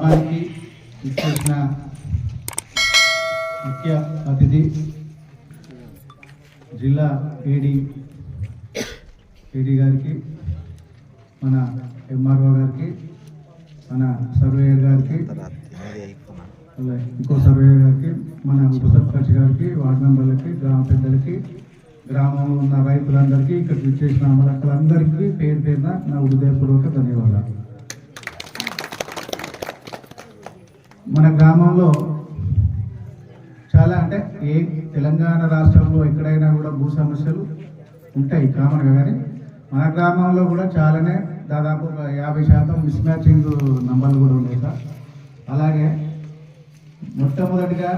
గ్రామానికి ఇచ్చేసిన ముఖ్య అతిథి జిల్లా ఏడి ఏడి గారికి మన ఎంఆర్ఓ గారికి మన సర్వేయర్ గారికి ఇంకో సర్వేయర్ గారికి మన ఉప సర్పంచ్ గారికి వార్డు మెంబర్లకి గ్రామ పెద్దలకి గ్రామంలో ఉన్న రైతులందరికీ ఇక్కడ విచ్చేసిన అమలక్కలందరికీ పేరు పేరున నా హృదయపూర్వక ధన్యవాదాలు. మన గ్రామంలో చాలా అంటే ఏ తెలంగాణ రాష్ట్రంలో ఎక్కడైనా కూడా భూ సమస్యలు ఉంటాయి కామన్గా కానీ మన గ్రామంలో కూడా చాలానే దాదాపు ఒక యాభై శాతం మిస్ మ్యాచింగ్ నంబర్లు కూడా ఉన్నాయి సార్. అలాగే మొట్టమొదటిగా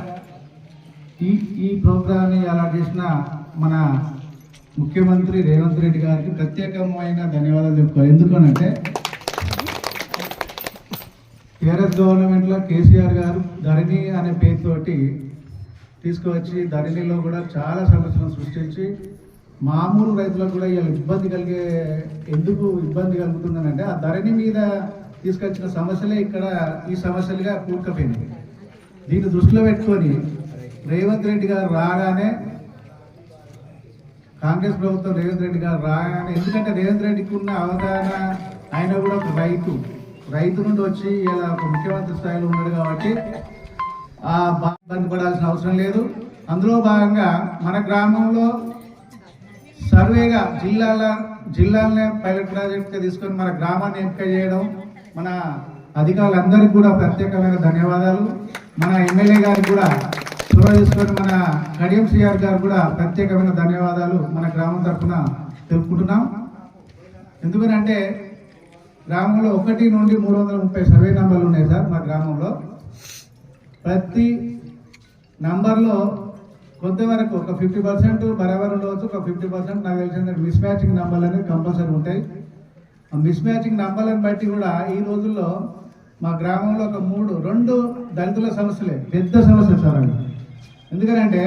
ఈ ఈ ప్రోగ్రాన్ని అలా చేసిన మన ముఖ్యమంత్రి రేవంత్ రెడ్డి గారికి ప్రత్యేకమైన ధన్యవాదాలు చెప్పుకోవాలి. ఎందుకనంటే టీఆర్ఎస్ గవర్నమెంట్లో కేసీఆర్ గారు ధరణి అనే పేరుతోటి తీసుకువచ్చి ధరణిలో కూడా చాలా సమస్యలను సృష్టించి మామూలు రైతులకు కూడా ఇలా ఇబ్బంది కలిగే ఎందుకు ఇబ్బంది కలుగుతుందనంటే ఆ ధరణి మీద తీసుకొచ్చిన సమస్యలే ఇక్కడ ఈ సమస్యలుగా కూరుకుపోయినాయి దీన్ని దృష్టిలో పెట్టుకొని రేవంత్ రెడ్డి గారు రాగానే కాంగ్రెస్ ప్రభుత్వం రేవంత్ రెడ్డి గారు రాగానే ఎందుకంటే రేవంత్ రెడ్డికి ఉన్న అవగాహన ఆయన కూడా ఒక రైతు. రైతు నుండి వచ్చి ఇలా ఒక ముఖ్యమంత్రి స్థాయిలో ఉన్నాడు కాబట్టి ఆ బాధ ఇబ్బంది పడాల్సిన అవసరం లేదు. అందులో భాగంగా మన గ్రామంలో సర్వేగా జిల్లాల జిల్లాలనే పైలట్ ప్రాజెక్ట్గా తీసుకొని మన గ్రామాన్ని ఎంపిక చేయడం మన అధికారులందరికీ కూడా ప్రత్యేకమైన ధన్యవాదాలు. మన ఎమ్మెల్యే గారికి కూడా చొరవ తీసుకొని మన కడియం సిఆర్ గారు కూడా ప్రత్యేకమైన ధన్యవాదాలు మన గ్రామం తరఫున తెలుపుకుంటున్నాం. ఎందుకనంటే గ్రామంలో ఒకటి నుండి మూడు వందల ముప్పై సర్వే నంబర్లు ఉన్నాయి సార్ మా గ్రామంలో. ప్రతి నంబర్లో కొంతవరకు ఒక ఫిఫ్టీ పర్సెంట్ బరాబర్ ఉండవచ్చు ఒక ఫిఫ్టీ పర్సెంట్ నాకు తెలిసిన మిస్ మ్యాచింగ్ నంబర్లు అనేవి కంపల్సరీ ఉంటాయి. ఆ మిస్ మ్యాచింగ్ నంబర్లను బట్టి కూడా ఈ రోజుల్లో మా గ్రామంలో ఒక మూడు రెండు దళితుల సమస్యలే పెద్ద సమస్యలు సార్ అవి ఎందుకంటే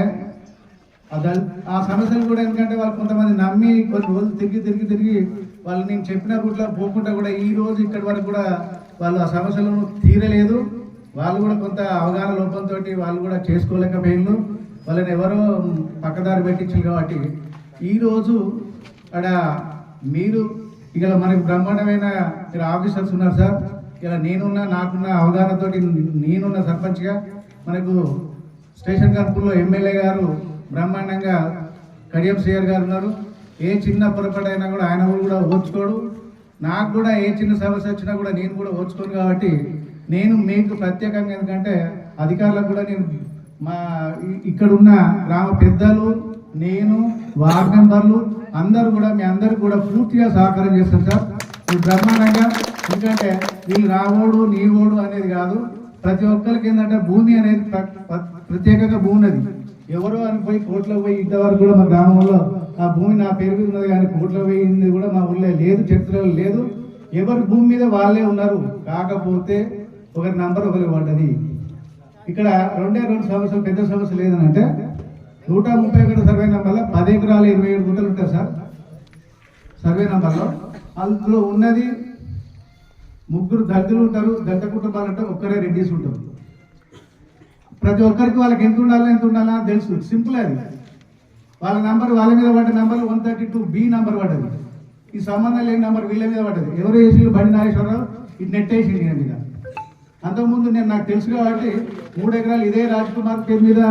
ఆ దళి ఆ సమస్యలు కూడా ఎందుకంటే వాళ్ళు కొంతమంది నమ్మి కొన్ని రోజులు తిరిగి తిరిగి తిరిగి వాళ్ళు నేను చెప్పిన రూట్లో పోకుండా కూడా ఈ రోజు ఇక్కడి వరకు కూడా వాళ్ళు ఆ సమస్యలను తీరలేదు. వాళ్ళు కూడా కొంత అవగాహన లోపంతో వాళ్ళు కూడా చేసుకోలేకపోయినారు. వాళ్ళని ఎవరో పక్కదారి పెట్టించారు కాబట్టి ఈ రోజు అక్కడ మీరు ఇక మనకి బ్రహ్మాండమైన ఇక్కడ ఆఫీసర్స్ ఉన్నారు సార్. ఇలా నేనున్న నాకున్న అవగాహనతో నేనున్న సర్పంచ్గా మనకు స్టేషన్ కర్పూర్లో ఎమ్మెల్యే గారు బ్రహ్మాండంగా కడియం సీఆర్ గారు ఉన్నారు. ఏ చిన్న పొరపాటైనా కూడా ఆయన కూడా ఓర్చుకోడు. నాకు కూడా ఏ చిన్న సమస్య వచ్చినా కూడా నేను కూడా ఓర్చుకోను కాబట్టి నేను మీకు ప్రత్యేకంగా ఎందుకంటే అధికారులకు కూడా నేను మా ఇక్కడున్న గ్రామ పెద్దలు నేను వార్డ్ మెంబర్లు అందరూ కూడా మీ అందరు కూడా పూర్తిగా సహకారం చేస్తారు సార్. ఈ బ్రహ్మాండంగా. ఎందుకంటే వీళ్ళు రావోడు నీవోడు అనేది కాదు. ప్రతి ఒక్కరికి ఏంటంటే భూమి అనేది ప్రత్యేకంగా భూమి అది ఎవరో అని పోయి కోర్టులో పోయి ఇంతవరకు కూడా మా గ్రామంలో ఆ భూమి నా పేరు మీద ఉన్నది కానీ కోట్లకు పోయింది కూడా మా ఊళ్ళో లేదు చరిత్రలో లేదు. ఎవరి భూమి మీద వాళ్ళే ఉన్నారు. కాకపోతే ఒకరి నంబర్ ఒకరి పడ్డది ఇక్కడ రెండే రెండు సమస్యలు పెద్ద సమస్య లేదనంటే నూట ముప్పై ఒకటి సర్వే నెంబర్లో పది ఎకరాలు ఇరవై ఏడు గుంటలు ఉంటాయి సార్. సర్వే నెంబర్లో అందులో ఉన్నది ముగ్గురు దళితులు ఉంటారు దళిత కుటుంబాలు అంటే ఒక్కరే రెడ్డిస్ ఉంటారు. ప్రతి ఒక్కరికి వాళ్ళకి ఎంత ఉండాలో ఎంత ఉండాలో అని తెలుసు. సింపుల్ అది. వాళ్ళ నంబర్ వాళ్ళ మీద పడ్డ number one thirty two B number పడ్డది. ఈ సంబంధం లేని నంబర్ వీళ్ళ మీద పడ్డది. ఎవరు వేసిండు బండి నాగేశ్వరరావు. ఇది నెట్టేసింది నేను మీద. అంతకుముందు నేను నాకు తెలుసు కాబట్టి మూడు ఎకరాలు ఇదే రాజ్ కుమార్ పేరు మీద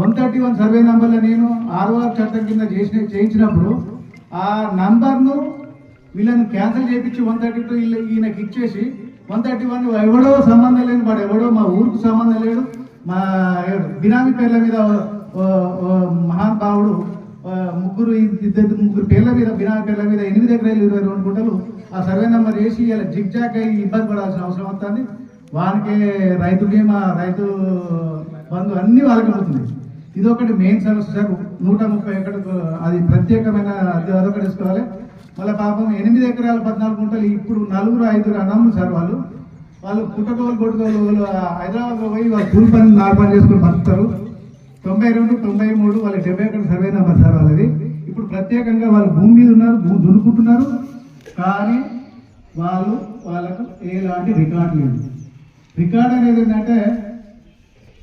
వన్ థర్టీ వన్ సర్వే నంబర్లో నేను ఆర్ఓఆర్ చట్టం కింద చేసిన చేయించినప్పుడు ఆ నంబర్ను వీళ్ళని క్యాన్సిల్ చేయించి వన్ థర్టీ టూ ఈయనకి ఇచ్చేసి వన్ థర్టీ వన్ ఎవడో సంబంధం లేని వాడు ఎవడో మా ఊరికి సంబంధం లేడు మా బినామీ పేర్ల మీద మహానుభావుడు ముగ్గురు ఇద్దరు ముగ్గురు పేర్ల మీద బినామీ పేర్ల మీద ఎనిమిది ఎకరాలు ఇరవై రెండు గుంటలు ఆ సర్వే నెంబర్ వేసి ఇలా జిగ్ జాక్ అయ్యి ఇబ్బంది పడాల్సిన అవసరం వస్తుంది. వానికి రైతు బీమా రైతు బంధు అన్నీ వాళ్ళకి అవుతుంది ఇది ఒకటి మెయిన్ సమస్య. సార్ నూట ముప్పై ఎకరకు అది ప్రత్యేకమైన అది అదొకటి తీసుకోవాలి మళ్ళీ పాపం ఎనిమిది ఎకరాలు పద్నాలుగు గుంటలు ఇప్పుడు నలుగురు ఐదుగురు అన్నాము సార్ వాళ్ళు. వాళ్ళు పుట్టకోలు కొట్టుకోలు వాళ్ళు హైదరాబాద్లో పోయి వాళ్ళు కూలి పని నాలుగు పని చేసుకుని బతుకుతారు. తొంభై రెండు తొంభై మూడు వాళ్ళ డెబ్బై ఒకటి సర్వే నెంబర్ సార్ వాళ్ళది. ఇప్పుడు ప్రత్యేకంగా వాళ్ళు భూమి మీద ఉన్నారు భూమి దున్నుకుంటున్నారు. కానీ వాళ్ళు వాళ్ళకు ఏలాంటి రికార్డు లేదు. రికార్డ్ అనేది ఏంటంటే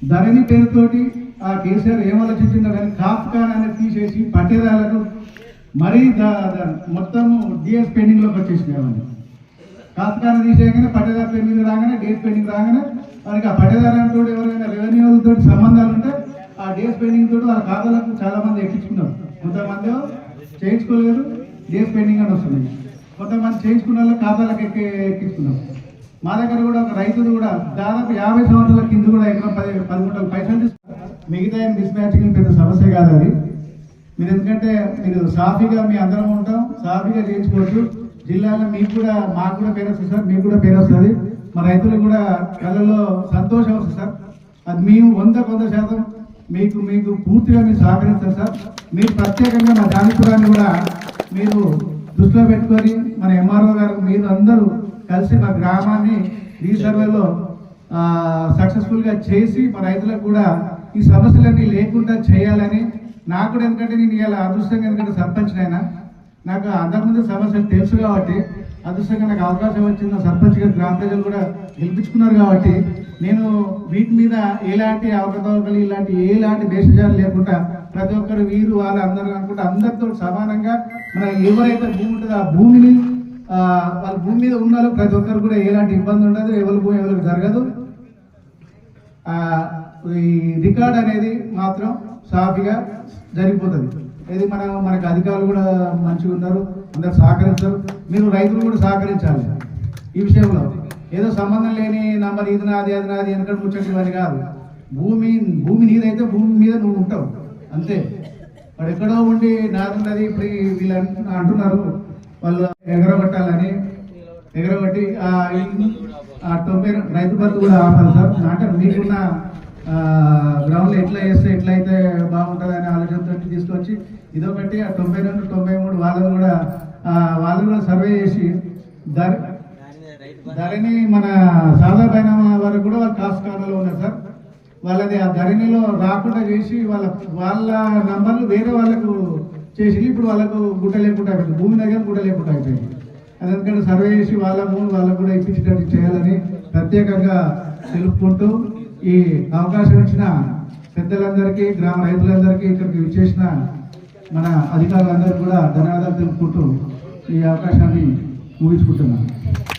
ధరణి పేరుతోటి ఆ కేసీఆర్ ఏం ఆలోచించిందో కానీ కాఫ్కాన్ అనేది తీసేసి పట్టేదారులకు మరీ మొత్తం మొత్తము డిఎస్ పెండింగ్లోకి వచ్చేసినాయి అవన్నీ. తీసేయగానే పట్టేదారు పెండింగ్ రాగానే డేట్ పెండింగ్ రాగానే వారికి ఆ పట్టేదారు ఎవరైనా రెవెన్యూలతో సంబంధాలు ఉంటే ఆ పెండింగ్ తోటి వాళ్ళ ఖాతాలకు చాలా మంది ఎక్కించుకున్నారు. కొంతమంది చేయించుకోలేదు డిఎస్ పెండింగ్ అని వస్తున్నాయి. కొంతమంది చేయించుకున్న వాళ్ళు ఖాతాలకు ఎక్కి ఎక్కించుకున్నారు. మా దగ్గర కూడా ఒక రైతులు కూడా దాదాపు యాభై సంవత్సరాల కింద కూడా ఎక్కడ పది పది పైసలు తీసుకున్నారు మిగతా మిస్ మ్యాచింగ్ పెద్ద సమస్య కాదు అది. మీరు ఎందుకంటే మీరు సాఫీగా మీ అందరం ఉంటాం సాఫీగా చేయించుకోవచ్చు. జిల్లాలో మీకు కూడా మాకు కూడా పేరు వస్తుంది సార్ మీకు కూడా పేరు వస్తుంది. మా రైతులకు కూడా కళ్ళలో సంతోషం వస్తుంది సార్. అది మేము వంద కొంత శాతం మీకు మీకు పూర్తిగా మీరు సహకరిస్తారు సార్. మీరు ప్రత్యేకంగా మా జానపురాన్ని కూడా మీరు దృష్టిలో పెట్టుకొని మన ఎంఆర్ఓ గారు మీరు అందరూ కలిసి మా గ్రామాన్ని ఈ సర్వేలో సక్సెస్ఫుల్గా చేసి మా రైతులకు కూడా ఈ సమస్యలన్నీ లేకుండా చేయాలని నాకు కూడా ఎందుకంటే నేను ఇలా అదృష్టంగా ఎందుకంటే సర్పంచ్ అయినా నాకు అంతకుముందు సమస్యలు తెలుసు కాబట్టి అదృష్టంగా నాకు అవకాశం వచ్చింది. సర్పంచ్ గారు గ్రామ ప్రజలు కూడా గెలిపించుకున్నారు కాబట్టి నేను వీటి మీద ఎలాంటి అవకతవకలు ఇలాంటి ఎలాంటి భేషజాలు లేకుండా ప్రతి ఒక్కరు వీరు వాళ్ళు అందరూ అనుకుంటే అందరితో సమానంగా మన ఎవరైతే భూమి ఉంటుందో ఆ భూమిని వాళ్ళ భూమి మీద ఉన్నారో ప్రతి ఒక్కరు కూడా ఎలాంటి ఇబ్బంది ఉండదు ఎవరి భూమి ఎవరికి జరగదు. ఈ రికార్డ్ అనేది మాత్రం సాఫీగా జరిగిపోతుంది. ఇది మన మనకు అధికారులు కూడా మంచిగా ఉన్నారు. అందరు సహకరించరు. మీరు రైతులు కూడా సహకరించాలి. ఈ విషయంలో ఏదో సంబంధం లేని నంబర్ ఇది నాది అది నాది వెనకటి ముచ్చటి ఇవన్నీ కాదు. భూమి భూమి నీదైతే భూమి మీద నువ్వు ఉంటావు. అంతే. వాడు ఎక్కడో ఉండి నాదున్నది ఇప్పుడు వీళ్ళు అంటున్నారు. వాళ్ళు ఎగరగొట్టాలని. ఎగరగొట్టి ఆ ఆ తొంభై రైతు బంధు కూడా ఆపాలి సార్. అంటే మీకున్న గ్రౌండ్లో ఎట్లా చేస్తే ఎట్లయితే బాగుంటుంది అనే ఆలోచనతో తీసుకొచ్చి ఇదొకటి ఆ తొంభై రెండు తొంభై మూడు వాళ్ళని కూడా వాళ్ళని కూడా సర్వే చేసి ధర ధరణి మన సాదా పైన వరకు కూడా వాళ్ళు కాస్ట్ కార్డులో ఉన్నారు సార్. వాళ్ళది ఆ ధరణిలో రాకుండా చేసి వాళ్ళ వాళ్ళ నంబర్లు వేరే వాళ్ళకు చేసి ఇప్పుడు వాళ్ళకు గుట్ట లేకుండా అయిపోయింది. భూమి దగ్గర గుట్ట లేకుండా అయిపోయింది. అది ఎందుకంటే సర్వే చేసి వాళ్ళ భూమి వాళ్ళకు కూడా ఇప్పించేటట్టు చేయాలని ప్రత్యేకంగా తెలుపుకుంటూ ఈ అవకాశం ఇచ్చిన పెద్దలందరికీ గ్రామ రైతులందరికీ ఇక్కడికి విచ్చేసిన మన అధికారులందరూ కూడా ధన్యవాదాలు తెలుపుకుంటూ ఈ అవకాశాన్ని ముగించుకుంటున్నాను.